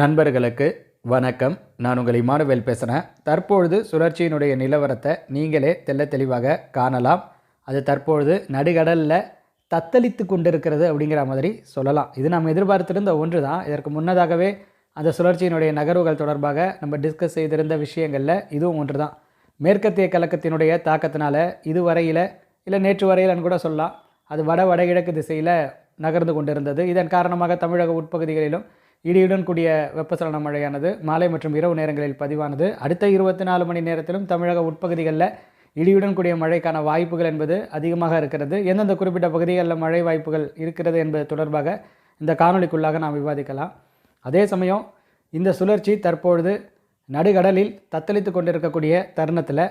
நண்பர்களுக்கு வணக்கம். நான் உங்கள் இமானுவேல் பேசுகிறேன் தற்பொழுது சுழற்சியினுடைய நிலவரத்தை நீங்களே தெள்ள தெளிவாக காணலாம். அது தற்பொழுது நடுகடலில் தத்தளித்து கொண்டிருக்கிறது அப்படிங்கிற மாதிரி சொல்லலாம். இது நம்ம எதிர்பார்த்திருந்த ஒன்று தான் இதற்கு முன்னதாகவே அந்த சுழற்சியினுடைய நகர்வுகள் தொடர்பாக நம்ம டிஸ்கஸ் செய்திருந்த விஷயங்களில் இதுவும் ஒன்று தான் மேற்கத்திய கலக்கத்தினுடைய தாக்கத்தினால இதுவரையில் இல்லை நேற்று வரையிலன்னு கூட சொல்லலாம். அது வட வடகிழக்கு திசையில் நகர்ந்து கொண்டிருந்தது. இதன் காரணமாக தமிழக உட்பகுதிகளிலும் இடியுடன் கூடிய வெப்பசலன மழையானது மாலை மற்றும் இரவு நேரங்களில் பதிவானது. அடுத்த இருபத்தி நாலு மணி நேரத்திலும் தமிழக உட்பகுதிகளில் இடியுடன் கூடிய மழைக்கான வாய்ப்புகள் என்பது அதிகமாக இருக்கிறது. எந்தெந்த குறிப்பிட்ட பகுதிகளில் மழை வாய்ப்புகள் இருக்கிறது என்பது தொடர்பாக இந்த காணொளிக்குள்ளாக நாம் விவாதிக்கலாம். அதே சமயம் இந்த சுழற்சி தற்பொழுது நடுகடலில் தத்தளித்து கொண்டிருக்கக்கூடிய தருணத்தில்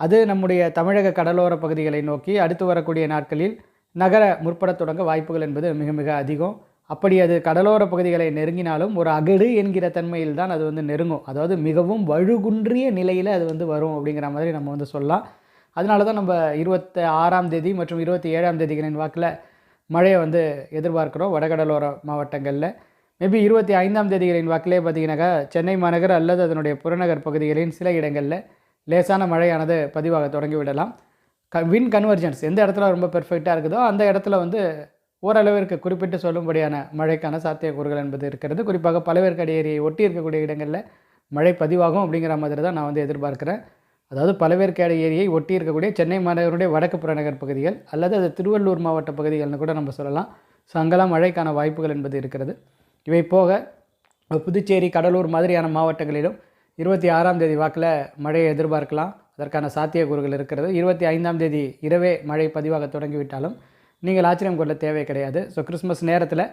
அது நம்முடைய தமிழக கடலோர பகுதிகளை நோக்கி அடுத்து வரக்கூடிய நாட்களில் நகர முற்படத் தொடங்க வாய்ப்புகள் என்பது மிக மிக அதிகம். அப்படி அது கடலோர பகுதிகளை நெருங்கினாலும் ஒரு அகடு என்கிற தன்மையில் தான் அது வந்து நெருங்கும். அதாவது மிகவும் வழுகுன்றிய நிலையில் அது வந்து வரும் அப்படிங்கிற மாதிரி நம்ம வந்து சொல்லலாம். அதனால தான் நம்ம இருபத்தி ஆறாம் தேதி மற்றும் இருபத்தி ஏழாம் தேதிகளின் வாக்கில் மழையை வந்து எதிர்பார்க்குறோம் வடகடலோர மாவட்டங்களில். மேபி இருபத்தி ஐந்தாம் தேதிகளின் வாக்கிலே பார்த்தீங்கன்னாக்கா சென்னை மாநகர் அல்லது அதனுடைய புறநகர் பகுதிகளின் சில இடங்களில் லேசான மழையானது பதிவாக தொடங்கி விடலாம். க வின் கன்வர்ஜென்ஸ் எந்த இடத்துல ரொம்ப பெர்ஃபெக்டாக இருக்குதோ அந்த இடத்துல வந்து ஓரளவிற்கு குறிப்பிட்டு சொல்லும்படியான மழைக்கான சாத்தியக்கூறுகள் என்பது இருக்கிறது. குறிப்பாக பழவேற்காடு ஏரியை ஒட்டி இருக்கக்கூடிய இடங்களில் மழை பதிவாகும் அப்படிங்கிற மாதிரி தான் நான் வந்து எதிர்பார்க்குறேன். அதாவது பலவேற்காடு ஏரியை ஒட்டி இருக்கக்கூடிய சென்னை மாநகருடைய வடக்கு புறநகர் பகுதிகள் அல்லது அது திருவள்ளூர் மாவட்ட பகுதிகள்னு கூட நம்ம சொல்லலாம். ஸோ அங்கெல்லாம் மழைக்கான வாய்ப்புகள் என்பது இருக்கிறது. இவை போக புதுச்சேரி கடலூர் மாதிரியான மாவட்டங்களிலும் இருபத்தி ஆறாம் தேதி வாக்கில் மழையை எதிர்பார்க்கலாம். அதற்கான சாத்தியக்கூறுகள் இருக்கிறது. இருபத்தி ஐந்தாம் தேதி இரவே மழை பதிவாக தொடங்கிவிட்டாலும் நீங்கள் ஆச்சரியம் கொள்ள தேவை கிடையாது. ஸோ கிறிஸ்மஸ் நேரத்தில்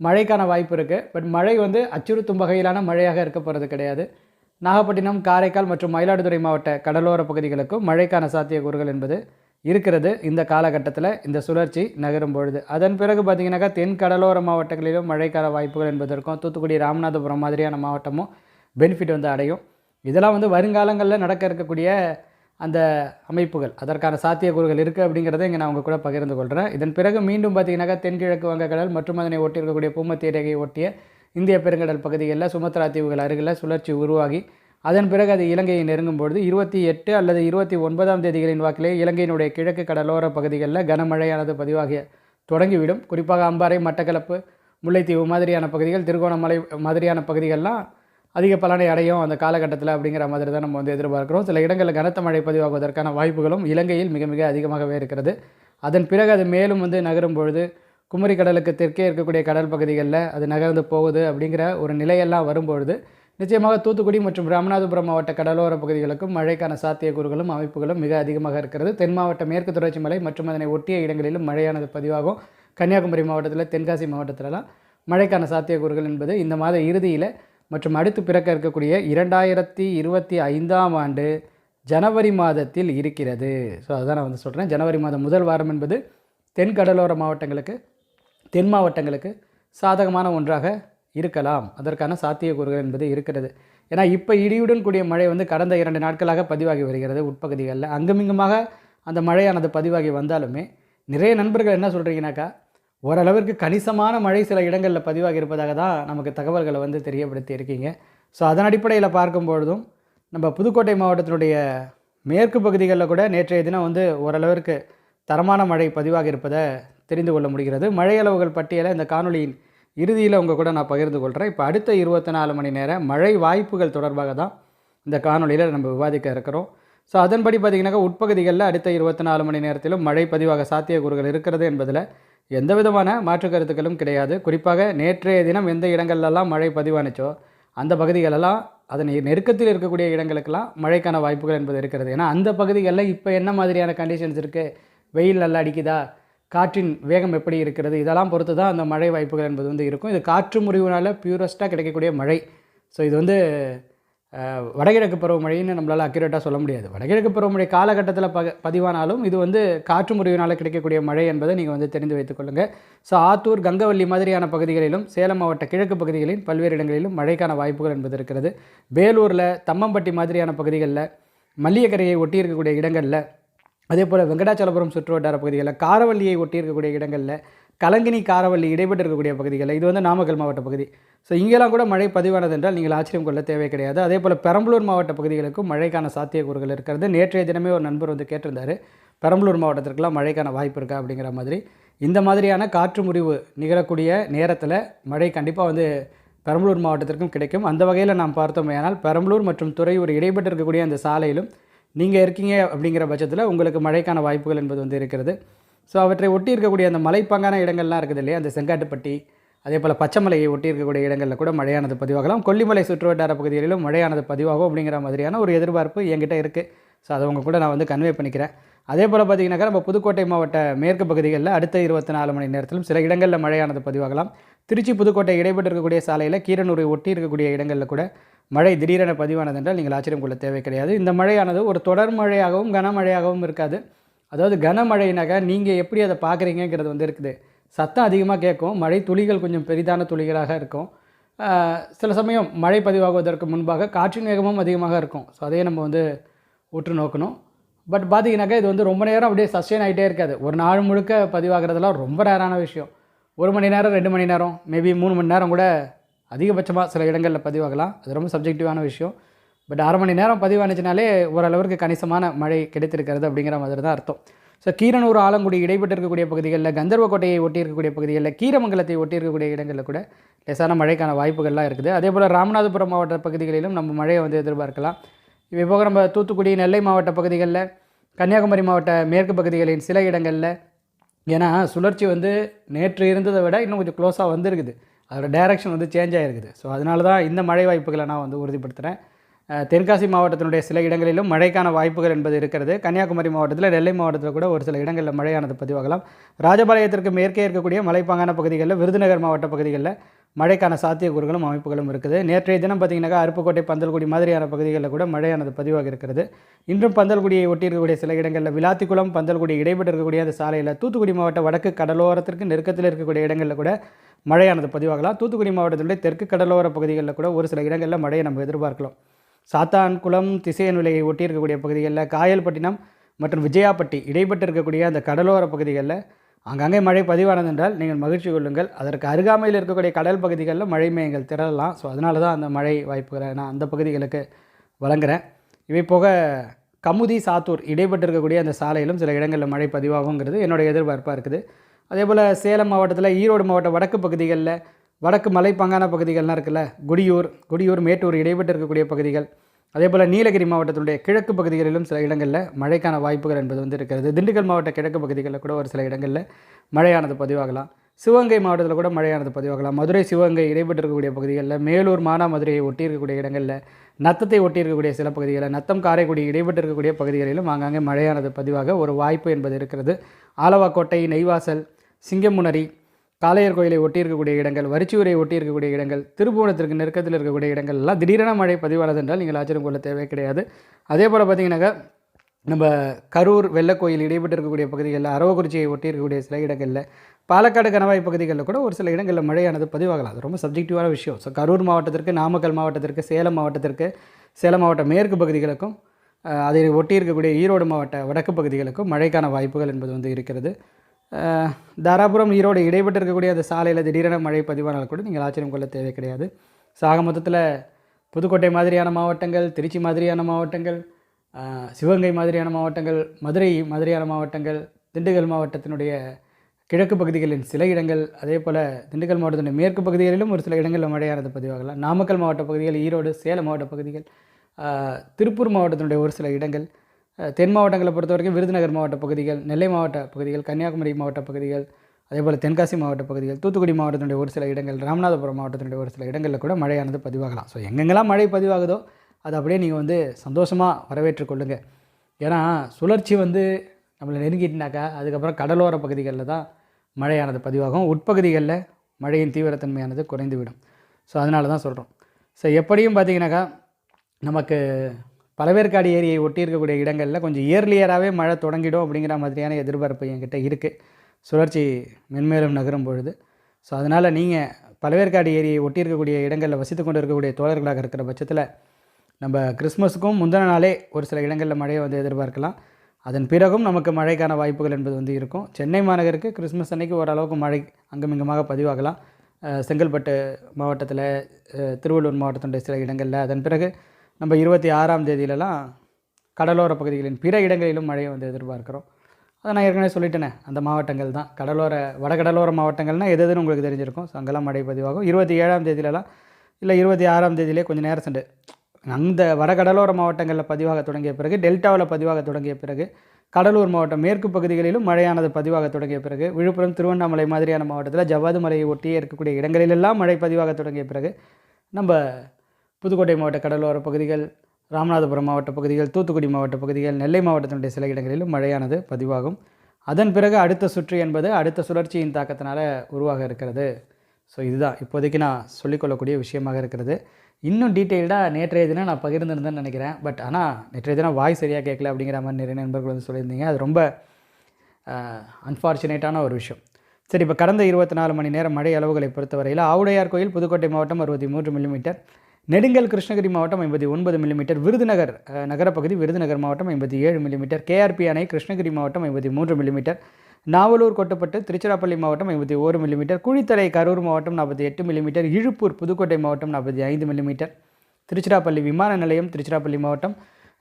மழைக்கான வாய்ப்பு இருக்குது பட் மழை வந்து அச்சுறுத்தும் வகையிலான மழையாக இருக்க போகிறது கிடையாது. நாகப்பட்டினம் காரைக்கால் மற்றும் மயிலாடுதுறை மாவட்ட கடலோர பகுதிகளுக்கும் மழைக்கான சாத்தியக்கூறுகள் என்பது இருக்கிறது. இந்த காலகட்டத்தில் இந்த சுழற்சி நகரும் பொழுது. அதன் பிறகு பார்த்திங்கனாக்கா தென் கடலோர மாவட்டங்களிலும் மழைக்கால வாய்ப்புகள் என்பது இருக்கும் தூத்துக்குடி ராமநாதபுரம் மாதிரியான மாவட்டமும் பெனிஃபிட் வந்து அடையும். இதெல்லாம் வந்து வருங்காலங்களில் நடக்க இருக்கக்கூடிய அந்த அமைப்புகள் அதற்கான சாத்தியக்கூறுகள் இருக்குது அப்படிங்கிறத இங்கே நான் உங்கள் கூட பகிர்ந்து கொள்கிறேன் இதன் பிறகு மீண்டும் பார்த்தீங்கன்னாக்கா தென்கிழக்கு வங்கக்கடல் மற்றும் அதனை ஒட்டி இருக்கக்கூடிய பூமத்திய ரேகையை ஒட்டிய இந்திய பெருங்கடல் பகுதிகளில் சுமத்ரா தீவுகள் அருகில் சுழற்சி உருவாகி அதன் பிறகு அது இலங்கையை நெருங்கும் பொழுது இருபத்தி எட்டு அல்லது இருபத்தி ஒன்பதாம் தேதிகளின் வாக்கிலே இலங்கையினுடைய கிழக்கு கடலோர பகுதிகளில் கனமழையானது பதிவாகி தொடங்கிவிடும். குறிப்பாக அம்பாறை மட்டக்களப்பு முல்லைத்தீவு மாதிரியான பகுதிகள் திருகோணமலை மாதிரியான பகுதிகள்லாம் அதிக பலனை அடையும் அந்த காலகட்டத்தில் அப்படிங்கிற மாதிரி தான் நம்ம வந்து எதிர்பார்க்குறோம். சில இடங்களில் கனத்த மழை பதிவாகுவதற்கான வாய்ப்புகளும் இலங்கையில் மிக மிக அதிகமாகவே இருக்கிறது. அதன் பிறகு அது மேலும் வந்து நகரும் பொழுது குமரி கடலுக்கு தெற்கே இருக்கக்கூடிய கடல் பகுதிகளில் அது நகர்ந்து போகுது அப்படிங்கிற ஒரு நிலையெல்லாம் வரும்பொழுது நிச்சயமாக தூத்துக்குடி மற்றும் ராமநாதபுரம் மாவட்ட கடலோர பகுதிகளுக்கும் மழைக்கான சாத்தியக்கூறுகளும் அமைப்புகளும் மிக அதிகமாக இருக்கிறது. தென் மாவட்ட மேற்கு தொடர்ச்சி மலை மற்றும் அதனை ஒட்டிய இடங்களிலும் மழையானது பதிவாகும். கன்னியாகுமரி மாவட்டத்தில் தென்காசி மாவட்டத்திலலாம் மழைக்கான சாத்தியக்கூறுகள் என்பது இந்த மாத இறுதியில் மற்றும் அடுத்து பிறக்க இருக்கக்கூடிய இரண்டாயிரத்தி இருபத்தி ஐந்தாம் ஆண்டு ஜனவரி மாதத்தில் இருக்கிறது. ஸோ அதுதான் நான் வந்து சொல்கிறேன் ஜனவரி மாதம் முதல் வாரம் என்பது தென் கடலோர மாவட்டங்களுக்கு தென் மாவட்டங்களுக்கு சாதகமான ஒன்றாக இருக்கலாம். அதற்கான சாத்தியக்கூறுகள் என்பது இருக்கிறது. ஏன்னா இப்போ இடியுடன் கூடிய மழை வந்து கடந்த இரண்டு நாட்களாக பதிவாகி வருகிறது உட்பகுதிகளில். அங்குமிங்குமாக அந்த மழையானது பதிவாகி வந்தாலுமே நிறைய நண்பர்கள் என்ன சொல்கிறீங்கனாக்கா ஓரளவிற்கு கணிசமான மழை சில இடங்களில் பதிவாகி இருப்பதாக தான் நமக்கு தகவல்களை வந்து தெரியப்படுத்தி இருக்கீங்க. ஸோ அதன் அடிப்படையில் பார்க்கும்பொழுதும் நம்ம புதுக்கோட்டை மாவட்டத்தினுடைய மேற்கு பகுதிகளில் கூட நேற்றைய தினம் வந்து ஓரளவிற்கு தரமான மழை பதிவாக இருப்பதை தெரிந்து கொள்ள முடிகிறது. மழையளவுகள் பட்டியலை இந்த காணொலியின் இறுதியில் உங்கள் கூட நான் பகிர்ந்து கொள்கிறேன் இப்போ அடுத்த இருபத்தி நாலு மணி நேரம் மழை வாய்ப்புகள் தொடர்பாக தான் இந்த காணொலியில் நம்ம விவாதிக்க இருக்கிறோம். ஸோ அதன்படி பார்த்திங்கனாக்கா உட்பகுதிகளில் அடுத்த இருபத்தி நாலு மணி நேரத்திலும் மழை பதிவாக சாத்தியக்கூறுகள் இருக்கிறது என்பதில் எந்த விதமான மாற்று கருத்துக்களும் கிடையாது. குறிப்பாக நேற்றைய தினம் எந்த இடங்கள்லாம் மழை பதிவானுச்சோ அந்த பகுதிகளெல்லாம் அதன் நெருக்கத்தில் இருக்கக்கூடிய இடங்களுக்கெல்லாம் மழைக்கான வாய்ப்புகள் என்பது இருக்கிறது. ஏன்னா அந்த பகுதிகளில் இப்போ என்ன மாதிரியான கண்டிஷன்ஸ் இருக்குது வெயில் நல்லா அடிக்குதா? காற்றின் வேகம் எப்படி இருக்கிறது? இதெல்லாம் பொறுத்து தான் அந்த மழை வாய்ப்புகள் என்பது வந்து இருக்கும். இது காற்று முறிவுனால் பியூரஸ்ட்டாக கிடைக்கக்கூடிய மழை. ஸோ இது வந்து வடகிழக்கு பருவமழைன்னு நம்மளால் அக்யூரேட்டாக சொல்ல முடியாது. வடகிழக்கு பருவமழை காலகட்டத்தில் ப பதிவானாலும் இது வந்து காற்று முறிவினால் கிடைக்கக்கூடிய மழை என்பதை நீங்கள் வந்து தெரிந்து வைத்துக்கொள்ளுங்கள் ஸோ ஆத்தூர் கங்கவல்லி மாதிரியான பகுதிகளிலும் சேலம் மாவட்ட கிழக்கு பகுதிகளில் பல்வேறு இடங்களிலும் மழைக்கான வாய்ப்புகள் என்பது இருக்கிறது. வேலூரில் தம்மம்பட்டி மாதிரியான பகுதிகளில் மல்லியக்கரையை ஒட்டி இருக்கக்கூடிய இடங்களில் அதே போல் வெங்கடாச்சலபுரம் சுற்றுவட்டார பகுதிகளில் காரவள்ளியை ஒட்டி இருக்கக்கூடிய இடங்களில் கலங்கினி காரவள்ளி இடைப்பட்டு இருக்கக்கூடிய பகுதிகளில் இது வந்து நாமக்கல் மாவட்ட பகுதி. ஸோ இங்கெல்லாம் கூட மழை பதிவானது என்றால் நீங்கள் ஆச்சரியம் கொள்ள தேவை கிடையாது. அதே போல் பெரம்பலூர் மாவட்ட பகுதிகளுக்கும் மழைக்கான சாத்தியக்கூறுகள் இருக்கிறது. நேற்றைய தினமே ஒரு நண்பர் வந்து கேட்டிருந்தாரு பெரம்பலூர் மாவட்டத்திற்கெல்லாம் மழைக்கான வாய்ப்பு இருக்கா? அப்படிங்கிற மாதிரி. இந்த மாதிரியான காற்று முறிவு நிகழக்கூடிய நேரத்தில் மழை கண்டிப்பாக வந்து பெரம்பலூர் மாவட்டத்திற்கும் கிடைக்கும். அந்த வகையில் நாம் பார்த்தோமேயானால் பெரம்பலூர் மற்றும் துறையூர் இடைப்பட்டு இருக்கக்கூடிய அந்த சாலையிலும் நீங்கள் இருக்கீங்க அப்படிங்கிற பட்சத்தில் உங்களுக்கு மழைக்கான வாய்ப்புகள் என்பது வந்து இருக்கிறது. ஸோ அவற்றை ஒட்டி இருக்கக்கூடிய அந்த மலைப்பாங்கான இடங்கள்லாம் இருக்குது இல்லையா? அந்த செங்காட்டுப்பட்டி அதே போல் பச்சைமலையை ஒட்டி இருக்கக்கூடிய இடங்களில் கூட மழையானது பதிவாகலாம். கொல்லிமலை சுற்றுவட்டார பகுதிகளிலும் மழையானது பதிவாகும் அப்படிங்கிற மாதிரியான ஒரு எதிர்பார்ப்பு என்கிட்ட இருக்குது ஸோ அதை உங்கள் கூட நான் வந்து கன்வே பண்ணிக்கிறேன். அதே போல் பார்த்தீங்கன்னாக்கா நம்ம புதுக்கோட்டை மாவட்ட மேற்கு பகுதிகளில் அடுத்த இருபத்தி நாலு மணி நேரத்திலும் சில இடங்களில் மழையானது பதிவாகலாம். திருச்சி புதுக்கோட்டை இடைப்பட்டு இருக்கக்கூடிய சாலையில் கீரனூரை ஒட்டி இருக்கக்கூடிய இடங்களில் கூட மழை திடீரென பதிவானது என்றால் நீங்கள் ஆச்சரியம் கொள்ள தேவை கிடையாது. இந்த மழையானது ஒரு தொடர் மழையாகவும் கனமழையாகவும் இருக்காது. அதாவது கனமழைனாக்கா நீங்கள் எப்படி அதை பார்க்குறீங்கிறது வந்து இருக்குது. சத்தம் அதிகமாக கேட்கும். மழை துளிகள் கொஞ்சம் பெரிதான துளிகளாக இருக்கும். சில சமயம் மழை பதிவாகுவதற்கு முன்பாக காற்றின் வேகமும் அதிகமாக இருக்கும். ஸோ அதையே நம்ம வந்து உற்று நோக்கணும். பட் பார்த்தீங்கன்னாக்கா இது வந்து ரொம்ப நேரம் அப்படியே சஸ்டெயின் ஆகிட்டே இருக்காது. ஒரு நாள் முழுக்க பதிவாகிறதுலாம் ரொம்ப ரேரான விஷயம். ஒரு மணி நேரம் ரெண்டு மணி நேரம் மேபி மூணு மணி நேரம் கூட அதிகபட்சமாக சில இடங்களில் பதிவாகலாம். அது ரொம்ப சப்ஜெக்டிவான விஷயம். பட் அரை மணி நேரம் பதிவானுச்சுனாலே ஓரளவிற்கு கணிசமான மழை கிடைத்திருக்கிறது அப்படிங்கிற மாதிரி தான் அர்த்தம். ஸோ கீரனூர் ஆலங்குடி இடைப்பட்டு இருக்கக்கூடிய பகுதிகளில் கந்தர்வக்கோட்டையை ஒட்டி இருக்கக்கூடிய பகுதிகளில் கீரமங்கலத்தை ஒட்டி இருக்கக்கூடிய இடங்களில் கூட லேசான மழைக்கான வாய்ப்புகள்லாம் இருக்குது. அதே போல் ராமநாதபுரம் மாவட்ட பகுதிகளிலும் நம்ம மழையை வந்து எதிர்பார்க்கலாம். இவை போக நம்ம தூத்துக்குடி நெல்லை மாவட்ட பகுதிகளில் கன்னியாகுமரி மாவட்ட மேற்கு பகுதிகளின் சில இடங்களில் ஏன்னா சுழற்சி வந்து நேற்று இருந்ததை விட இன்னும் கொஞ்சம் க்ளோஸாக வந்திருக்குது. அதோட டைரக்ஷன் வந்து சேஞ்ச் ஆகிருக்குது ஸோ அதனால தான் இந்த மழை வாய்ப்புகளை நான் வந்து உறுதிப்படுத்துகிறேன் தென்காசி மாவட்டத்தினுடைய சில இடங்களிலும் மழைக்கான வாய்ப்புகள் என்பது இருக்கிறது. கன்னியாகுமரி மாவட்டத்தில் நெல்லை மாவட்டத்தில் கூட ஒரு சில இடங்களில் மழையானது பதிவாகலாம். ராஜபாளையத்திற்கு மேற்கே இருக்கக்கூடிய மலைப்பாங்கான பகுதிகளில் விருதுநகர் மாவட்ட பகுதிகளில் மழைக்கான சாத்தியக்கூறுகளும் அமைப்புகளும் இருக்குது. நேற்றைய தினம் பார்த்தீங்கன்னாக்கா அருப்புக்கோட்டை பந்தல்குடி மாதிரியான பகுதிகளில் கூட மழையானது பதிவாக இருக்கிறது. இன்றும் பந்தல்குடியை ஒட்டி இருக்கக்கூடிய சில இடங்களில் விளாத்திக்குளம் பந்தல்குடி இடைபெற்று இருக்கக்கூடிய அந்த சாலையில் தூத்துக்குடி மாவட்ட வடக்கு கடலோரத்திற்கு நெருக்கத்தில் இருக்கக்கூடிய இடங்களில் கூட மழையானது பதிவாகலாம். தூத்துக்குடி மாவட்டத்தினுடைய தெற்கு கடலோர பகுதிகளில் கூட ஒரு சில இடங்களில் மழையை நம்ம எதிர்பார்க்கலாம். சாத்தான்குளம் திசையன் விலையை ஒட்டி இருக்கக்கூடிய பகுதிகளில் காயல்பட்டினம் மற்றும் விஜயாப்பட்டி இடைப்பட்டு இருக்கக்கூடிய அந்த கடலோர பகுதிகளில் அங்கங்கே மழை பதிவானது என்றால் நீங்கள் மகிழ்ச்சி கொள்ளுங்கள். அதற்கு அருகாமையில் இருக்கக்கூடிய கடல் பகுதிகளில் மழை மேயங்கள் திரளலாம். ஸோ அதனால தான் அந்த மழை வாய்ப்புகளை நான் அந்த பகுதிகளுக்கு வழங்குறேன். இவை போக கமுதி சாத்தூர் இடைப்பட்டு இருக்கக்கூடிய அந்த சாலையிலும் சில இடங்களில் மழை பதிவாகுங்கிறது என்னுடைய எதிர்பார்ப்பாக இருக்குது. அதே போல் சேலம் மாவட்டத்தில் ஈரோடு மாவட்ட வடக்கு பகுதிகளில் வடக்கு மலைப்பாங்கான பகுதிகள்லாம் இருக்குல்ல குடியூர் குடியூர் மேட்டூர் இடைப்பட்டு இருக்கக்கூடிய பகுதிகள். அதே போல் நீலகிரி மாவட்டத்தினுடைய கிழக்கு பகுதிகளிலும் சில இடங்களில் மழைக்கான வாய்ப்புகள் என்பது வந்து இருக்கிறது. திண்டுக்கல் மாவட்ட கிழக்கு பகுதிகளில் கூட ஒரு சில இடங்களில் மழையானது பதிவாகலாம். சிவகங்கை மாவட்டத்தில் கூட மழையானது பதிவாகலாம். மதுரை சிவகங்கை இடைப்பட்டு இருக்கக்கூடிய பகுதிகளில் மேலூர் மானாமதுரையை ஒட்டி இருக்கக்கூடிய இடங்களில் நத்தத்தை ஒட்டி இருக்கக்கூடிய சில பகுதிகளில் நத்தம் காரைக்குடி இடைப்பட்டு இருக்கக்கூடிய பகுதிகளிலும் ஆங்காங்கே மழையானது பதிவாக ஒரு வாய்ப்பு என்பது இருக்கிறது. ஆலவாக்கோட்டை நெய்வாசல் சிங்கமுனரி காளையர் கோயிலை ஒட்டி இருக்கக்கூடிய இடங்கள் வரிச்சியூரை ஒட்டி இருக்கக்கூடிய இடங்கள் திருப்புவனத்திற்கு நெருக்கத்தில் இருக்கக்கூடிய இடங்கள் எல்லாம் திடீரென மழை பதிவானது என்றால் நீங்கள் ஆச்சரியம் கொள்ள தேவை கிடையாது. அதே போல் பார்த்தீங்கன்னாக்கா நம்ம கரூர் வெள்ளக்கோயில் இடைப்பட்டு இருக்கக்கூடிய பகுதிகளில் அரவக்குறிச்சியை ஒட்டி இருக்கக்கூடிய சில இடங்களில் பாலக்காடு கணவாய் பகுதிகளில் கூட ஒரு சில இடங்களில் மழையானது பதிவாகலாம். அது ரொம்ப சப்ஜெக்டிவான விஷயம். ஸோ கரூர் மாவட்டத்திற்கு நாமக்கல் மாவட்டத்திற்கு சேலம் மாவட்டத்திற்கு சேலம் மாவட்ட மேற்கு பகுதிகளுக்கும் அதை ஒட்டி இருக்கக்கூடிய ஈரோடு மாவட்ட வடக்கு பகுதிகளுக்கும் மழைக்கான வாய்ப்புகள் என்பது வந்து இருக்கிறது. தாராபுரம் ஈரோடு இடைப்பட்டு இருக்கக்கூடிய அந்த சாலையில் திடீரென மழை பதிவானால் கூட நீங்கள் ஆச்சரியம் கொள்ள தேவை கிடையாது. சாக மொத்தத்தில் புதுக்கோட்டை மாதிரியான மாவட்டங்கள் திருச்சி மாதிரியான மாவட்டங்கள் சிவகங்கை மாதிரியான மாவட்டங்கள் மதுரை மாதிரியான மாவட்டங்கள் திண்டுக்கல் மாவட்டத்தினுடைய கிழக்கு பகுதிகளின் சில இடங்கள் அதே போல் திண்டுக்கல் மாவட்டத்தினுடைய மேற்கு பகுதிகளிலும் ஒரு சில இடங்களில் மழையானது பதிவாகலாம். நாமக்கல் மாவட்ட பகுதிகள் ஈரோடு சேலம் மாவட்ட பகுதிகள் திருப்பூர் மாவட்டத்தினுடைய ஒரு சில இடங்கள் தென் மாவட்டங்களை பொறுத்த வரைக்கும் விருதுநகர் மாவட்ட பகுதிகள் நெல்லை மாவட்ட பகுதிகள் கன்னியாகுமரி மாவட்ட பகுதிகள் அதே போல் தென்காசி மாவட்ட பகுதிகள் தூத்துக்குடி மாவட்டத்தினுடைய ஒரு சில இடங்கள் ராமநாதபுரம் மாவட்டத்தினுடைய ஒரு சில இடங்களில் கூட மழையானது பதிவாகலாம். ஸோ எங்கெங்கெல்லாம் மழை பதிவாகுதோ அது அப்படியே நீங்கள் வந்து சந்தோஷமாக வரவேற்றுக்கொள்ளுங்கள் ஏன்னா சுழற்சி வந்து நம்மளை நெருங்கிட்டுனாக்கா அதுக்கப்புறம் கடலோர பகுதிகளில் தான் மழையானது பதிவாகும். உட்பகுதிகளில் மழையின் தீவிரத்தன்மையானது குறைந்துவிடும். ஸோ அதனால தான் சொல்கிறோம் ஸோ எப்படியும் பார்த்தீங்கன்னாக்கா நமக்கு பழவேற்காடு ஏரியை ஒட்டி இருக்கக்கூடிய இடங்களில் கொஞ்சம் இயர்லியராகவே மழை தொடங்கிடும் அப்படிங்கிற மாதிரியான எதிர்பார்ப்பு என்கிட்ட இருக்குது சுழற்சி மென்மேலும் நகரும் பொழுது. ஸோ அதனால் நீங்கள் பழவேற்காடு ஏரியை ஒட்டி இருக்கக்கூடிய இடங்களில் வசித்து கொண்டு இருக்கக்கூடிய தோழர்களாக இருக்கிற பட்சத்தில் நம்ம கிறிஸ்மஸுக்கும் முந்தின நாளே ஒரு சில இடங்களில் மழையை வந்து எதிர்பார்க்கலாம். அதன் பிறகும் நமக்கு மழைக்கான வாய்ப்புகள் என்பது வந்து இருக்கும். சென்னை மாநகருக்கு கிறிஸ்மஸ் அன்னைக்கு ஓரளவுக்கு மழை அங்குமிங்குமாக பதிவாகலாம். செங்கல்பட்டு மாவட்டத்தில் திருவள்ளூர் மாவட்டத்துடைய சில இடங்களில். அதன் பிறகு நம்ம இருபத்தி ஆறாம் தேதியிலலாம் கடலோர பகுதிகளின் பிற இடங்களிலும் மழையை வந்து எதிர்பார்க்குறோம். அதை நான் ஏற்கனவே சொல்லிட்டேனே அந்த மாவட்டங்கள் தான். கடலோர வடகடலோர மாவட்டங்கள்னால் எது எதுன்னு உங்களுக்கு தெரிஞ்சிருக்கும். ஸோ அங்கெல்லாம் மழை பதிவாகும். இருபத்தி ஏழாம் தேதியிலலாம் இல்லை இருபத்தி ஆறாம் தேதியிலே கொஞ்சம் நேரம் சென்று. அந்த வடகடலோர மாவட்டங்களில் பதிவாக தொடங்கிய பிறகு டெல்டாவில் பதிவாக தொடங்கிய பிறகு கடலூர் மாவட்டம் மேற்கு பகுதிகளிலும் மழையானது பதிவாக தொடங்கிய பிறகு விழுப்புரம் திருவண்ணாமலை மாதிரியான மாவட்டத்தில் ஜவ்வாது மலையை ஒட்டியே இருக்கக்கூடிய இடங்களிலெல்லாம் மழை பதிவாக தொடங்கிய பிறகு நம்ம புதுக்கோட்டை மாவட்ட கடலோர பகுதிகள் ராமநாதபுரம் மாவட்ட பகுதிகள் தூத்துக்குடி மாவட்ட பகுதிகள் நெல்லை மாவட்டத்தினுடைய சில இடங்களிலும் மழையானது பதிவாகும். அதன் பிறகு அடுத்த சுற்று என்பது அடுத்த சுழற்சியின் தாக்கத்தினால உருவாக இருக்கிறது. ஸோ இதுதான். இப்போதைக்கு நான் சொல்லிக்கொள்ளக்கூடிய விஷயமாக இருக்கிறது. இன்னும் டீட்டெயில்டாக நேற்றைய தினம் நான் பகிர்ந்துருந்தேன்னு நினைக்கிறேன். பட் ஆனால் நேற்றைய தினம் வாய் சரியாக கேட்கல அப்படிங்கிற மாதிரி நிறைய நண்பர்கள் வந்து சொல்லியிருந்தீங்க. அது ரொம்ப அன்ஃபார்ச்சுனேட்டான ஒரு விஷயம். சரி இப்போ கடந்த இருபத்தி நாலு மணி நேரம் மழை அளவுகளை பொறுத்தவரையில் ஆவுடையார் கோயில் புதுக்கோட்டை மாவட்டம் அறுபத்தி மூன்று மில்லிமீட்டர். நெடுங்கல் கிருஷ்ணகிரி மாவட்டம் ஐம்பத்தி ஒன்பது மில்லிமீட்டர் விருதுநகர் நகரப்பகுதி விருதுநகர் மாவட்டம் ஐம்பத்தி ஏழு மில்லிமீட்டர் கேஆர்பி அணை கிருஷ்ணகிரி மாவட்டம் ஐம்பத்தி மூன்று மில்லிமீட்டர் நாவலூர் கொட்டப்பட்டு திருச்சிராப்பள்ளி மாவட்டம் ஐம்பத்தி ஓரு மில்லிமீட்டர் குழித்தலை கரூர் மாவட்டம் நாற்பத்தி எட்டு மில்லிமீட்டர் இழுப்பூர் புதுக்கோட்டை மாவட்டம் நாற்பத்தி ஐந்து மில்லிமீட்டர் திருச்சிராப்பள்ளி விமான நிலையம் திருச்சிராப்பள்ளி மாவட்டம்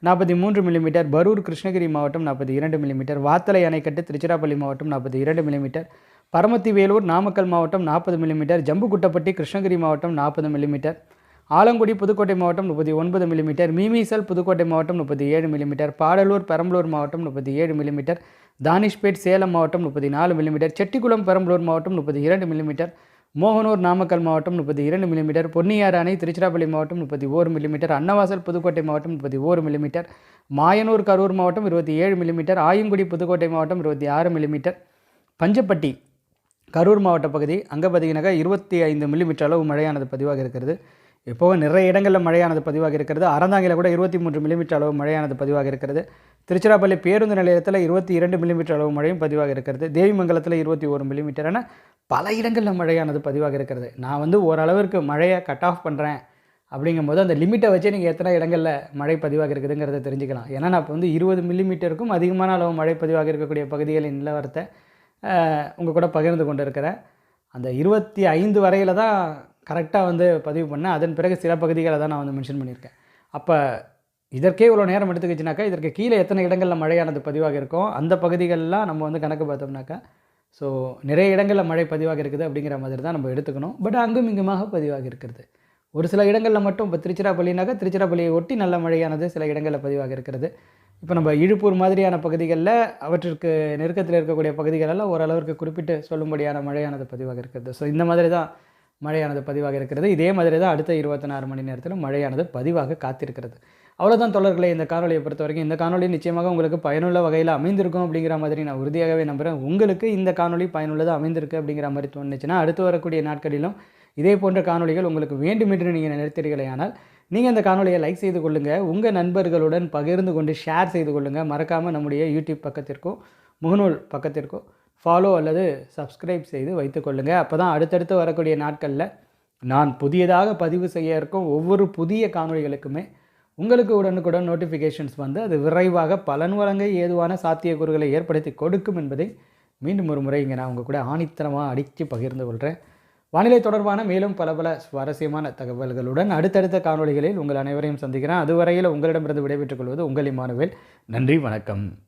நாற்பத்தி மூன்று மில்லிமீட்டர் பரூர் கிருஷ்ணகிரி மாவட்டம் நாற்பத்தி இரண்டு மில்லிமீட்டர் வாத்தலை அணைக்கட்டு திருச்சிராப்பள்ளி மாவட்டம் நாற்பத்தி இரண்டு மில்லிமீட்டர் பரமத்தி வேலூர் நாமக்கல் மாவட்டம் நாற்பது மில்லிமீட்டர் ஜம்புகுட்டப்பட்டி கிருஷ்ணகிரி மாவட்டம் நாற்பது மில்லிமீட்டர் ஆலங்குடி புதுக்கோட்டை மாவட்டம் முப்பத்தி ஒன்பது மில்லிமீட்டர் மீமீசல் புதுக்கோட்டை மாவட்டம் முப்பத்தி ஏழு மில்லிமீட்டர் பாடலூர் பெரம்பலூர் மாவட்டம் முப்பத்தி ஏழு மில்லிமீட்டர் தானிஷ்பேட் சேலம் மாவட்டம் முப்பத்தி நாலு மில்லிமீட்டர் செட்டிக்குளம் பெரம்பலூர் மாவட்டம் முப்பத்தி இரண்டு மில்லிமீட்டர் மோகனூர் நாமக்கல் மாவட்டம் முப்பத்தி இரண்டு மில்லிமீட்டர் பொன்னியார் அணை திருச்சிராப்பள்ளி மாவட்டம் முப்பத்தி ஓரு மில்லிமீட்டர் அன்னவாசல் புதுக்கோட்டை மாவட்டம் முப்பத்தி ஓரு மில்லிமீட்டர் மாயனூர் கரூர் மாவட்டம் இருபத்தி ஏழு மில்லிமீட்டர் ஆயங்குடி புதுக்கோட்டை மாவட்டம் இருபத்தி ஆறு மில்லிமீட்டர் பஞ்சப்பட்டி கரூர் மாவட்ட பகுதி அங்கே பார்த்தீங்கன்னாக்கா இருபத்தி ஐந்து மில்லிமீட்டர் அளவு மழையானது பதிவாக இருக்கிறது. இப்போது நிறைய இடங்களில் மழையானது பதிவாக இருக்கிறது. அறந்தாங்கில கூட இருபத்தி மூன்று மில்லிமீட்டர் அளவு மழையானது பதிவாக இருக்கிறது. திருச்சிராப்பள்ளி பேருந்து நிலையத்தில் இருபத்தி இரண்டு மில்லிமீட்டர் அளவு மழையும் பதிவாக இருக்கிறது. தேவிமங்கலத்தில் இருபத்தி ஒரு மில்லிமீட்டர் என பல இடங்களில் மழையானது பதிவாக இருக்கிறது. நான் வந்து ஓரளவிற்கு மழையை கட் ஆஃப் பண்ணுறேன் அப்படிங்கும்போது அந்த லிமிட்டை வச்சே நீங்கள் எத்தனை இடங்களில் மழை பதிவாக இருக்குதுங்கிறத தெரிஞ்சுக்கலாம். ஏன்னா நான் இப்போ வந்து இருபது மில்லிமீட்டருக்கும் அதிகமான அளவு மழை பதிவாக இருக்கக்கூடிய பகுதிகளின் நிலவரத்தை உங்கள் கூட பகிர்ந்து கொண்டு இருக்கிறேன் அந்த இருபத்தி ஐந்து வரையில் தான் கரெக்டாக வந்து பதிவு பண்ணேன். அதன் பிறகு சில பகுதிகளை தான் நான் வந்து மென்ஷன் பண்ணியிருக்கேன். அப்போ இதற்கே இவ்வளோ நேரம் எடுத்துக்கிச்சுனாக்கா இதற்கு கீழே எத்தனை இடங்களில் மழையானது பதிவாக இருக்கும் அந்த பகுதிகளெலாம் நம்ம வந்து கணக்கு பார்த்தோம்னாக்கா ஸோ நிறைய இடங்களில் மழை பதிவாக இருக்குது அப்படிங்கிற மாதிரி தான் நம்ம எடுத்துக்கணும். பட் அங்கும் இங்குமாக பதிவாக இருக்கிறது. ஒரு சில இடங்களில் மட்டும் இப்போ திருச்சிராப்பள்ளினாக்கா திருச்சிராப்பள்ளியை ஒட்டி நல்ல மழையானது சில இடங்களில் பதிவாக இருக்கிறது. இப்போ நம்ம இழுப்பூர் மாதிரியான பகுதிகளில் அவற்றிற்கு நெருக்கத்தில் இருக்கக்கூடிய பகுதிகளெல்லாம் ஓரளவிற்கு குறிப்பிட்டு சொல்லும்படியான மழையானது பதிவாக இருக்கிறது. ஸோ இந்த மாதிரி தான் மழையானது பதிவாக இருக்கிறது. இதே மாதிரி தான் அடுத்த இருபத்தி நாலு மணி நேரத்தில் மழையானது பதிவாக காத்திருக்கிறது. அவ்வளோதான் தொடர்களை இந்த காணொலியை பொறுத்த வரைக்கும் இந்த காணொலி நிச்சயமாக உங்களுக்கு பயனுள்ள வகையில் அமைந்திருக்கும் அப்படிங்கிற மாதிரி நான் உறுதியாகவே நம்புகிறேன் உங்களுக்கு இந்த காணொலி பயனுள்ளதாக அமைந்திருக்கு அப்படிங்கிற மாதிரி தோணுச்சுன்னா அடுத்து வரக்கூடிய நாட்களிலும் இதே போன்ற காணொளிகள் உங்களுக்கு வேண்டுமென்று நீங்கள் நீங்கள் நினைத்தீர்களேயானால் நீங்கள் இந்த காணொலியை லைக் செய்து கொள்ளுங்கள் உங்கள் நண்பர்களுடன் பகிர்ந்து கொண்டு ஷேர் செய்து கொள்ளுங்கள் மறக்காமல் நம்முடைய யூடியூப் பக்கத்திற்கும் முகநூல் பக்கத்திற்கோ ஃபாலோ அல்லது சப்ஸ்கிரைப் செய்து வைத்துக்கொள்ளுங்கள் அப்போ தான் அடுத்தடுத்து வரக்கூடிய நாட்களில் நான் புதியதாக பதிவு செய்ய இருக்கும் ஒவ்வொரு புதிய காணொளிகளுக்குமே உங்களுக்கு உடனுக்குடன் நோட்டிஃபிகேஷன்ஸ் வந்து அது விரைவாக பலன் வழங்க ஏதுவான சாத்தியக்கூறுகளை ஏற்படுத்தி கொடுக்கும் என்பதை மீண்டும் ஒரு முறை இங்கே நான் உங்கள் கூட ஆணித்தனமாக அடித்து பகிர்ந்து கொள்கிறேன் வானிலை தொடர்பான மேலும் பல பல சுவாரஸ்யமான தகவல்களுடன் அடுத்தடுத்த காணொளிகளில் உங்கள் அனைவரையும் சந்திக்கிறேன். அதுவரையில் உங்களிடமிருந்து விடைபெற்றுக் கொள்வது உங்கள் இமானுவேல். நன்றி வணக்கம்.